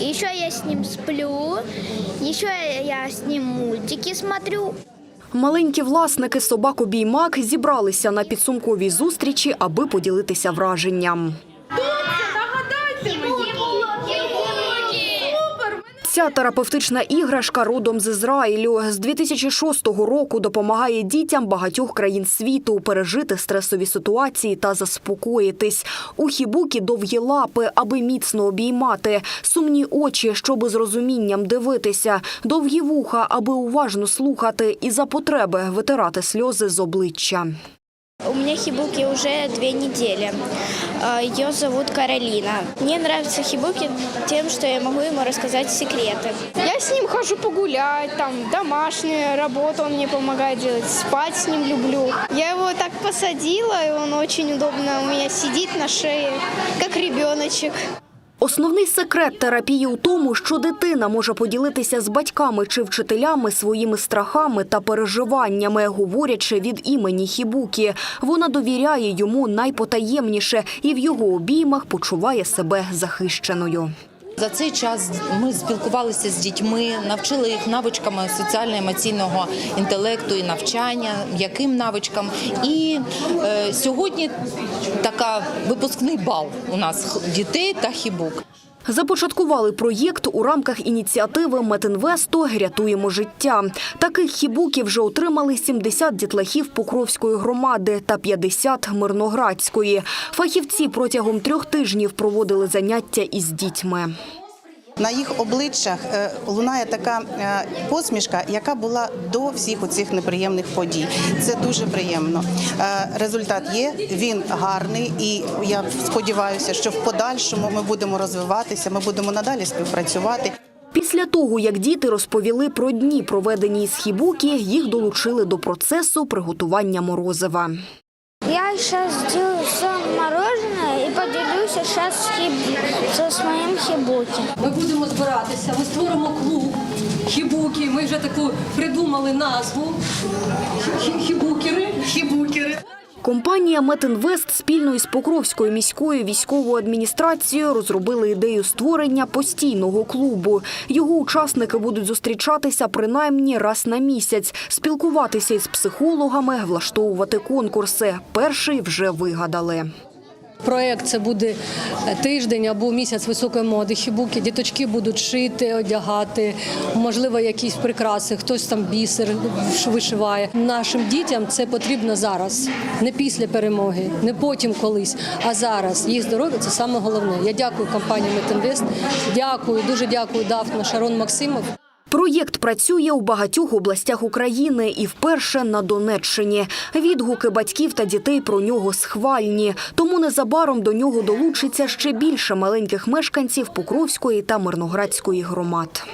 Еще я с ним сплю, еще я с ним мультики смотрю. Маленькі власники собак-обіймак зібралися на підсумковій зустрічі, аби поділитися враженням. Ця терапевтична іграшка родом з Ізраїлю з 2006 року допомагає дітям багатьох країн світу пережити стресові ситуації та заспокоїтись. У хібукі довгі лапи, аби міцно обіймати, сумні очі, щоби з розумінням дивитися, довгі вуха, аби уважно слухати, і за потреби витирати сльози з обличчя. У меня хибуки уже две недели. Ее зовут Каролина. Мне нравятся хибуки тем, что я могу ему рассказать секреты. Я с ним хожу погулять, там домашнюю работу он мне помогает делать, спать с ним люблю. Я его так посадила, и он очень удобно у меня сидит на шее, как ребеночек. Основний секрет терапії у тому, що дитина може поділитися з батьками чи вчителями своїми страхами та переживаннями, говорячи від імені Хібукі. Вона довіряє йому найпотаємніше і в його обіймах почуває себе захищеною. За цей час ми спілкувалися з дітьми, навчили їх навичками соціально-емоційного інтелекту і навчання, м'яким навичкам. І е, сьогодні така випускний бал у нас дітей та хібук. Започаткували проєкт у рамках ініціативи Метинвесту «Рятуємо життя». Таких хібуків вже отримали 70 дітлахів Покровської громади та 50 Мирноградської. Фахівці протягом трьох тижнів проводили заняття із дітьми. На їх обличчях е, лунає така е, посмішка, яка була до всіх оцих неприємних подій. Це дуже приємно. Е, Результат є, він гарний, і я сподіваюся, що в подальшому ми будемо розвиватися, ми будемо надалі співпрацювати. Після того, як діти розповіли про дні, проведені із хібуки, їх долучили до процесу приготування морозива. Я сейчас сделаю сам мороженое и поделюсь сейчас с, хиб... со своим. Ми будемо збиратися, ми створимо клуб хібуки. Ми вже таку придумали назву. Хі- Хібукери. Хібукери. Компанія Метинвест спільно із Покровською міською військовою адміністрацією розробили ідею створення постійного клубу. Його учасники будуть зустрічатися принаймні раз на місяць, спілкуватися із психологами, влаштовувати конкурси. Перший вже вигадали. Проект це буде тиждень або місяць високої моди. Хібуки. Діточки будуть шити, одягати, можливо, якісь прикраси, хтось там бісер вишиває. Нашим дітям це потрібно зараз, не після перемоги, не потім колись, а зараз. Їх здоров'я це саме головне. Я дякую компанії Метинвест. Дякую, дуже дякую Дафна Шарон Максимов. Проєкт працює у багатьох областях України і вперше на Донеччині. Відгуки батьків та дітей про нього схвальні. Тому незабаром до нього долучиться ще більше маленьких мешканців Покровської та Мирноградської громад.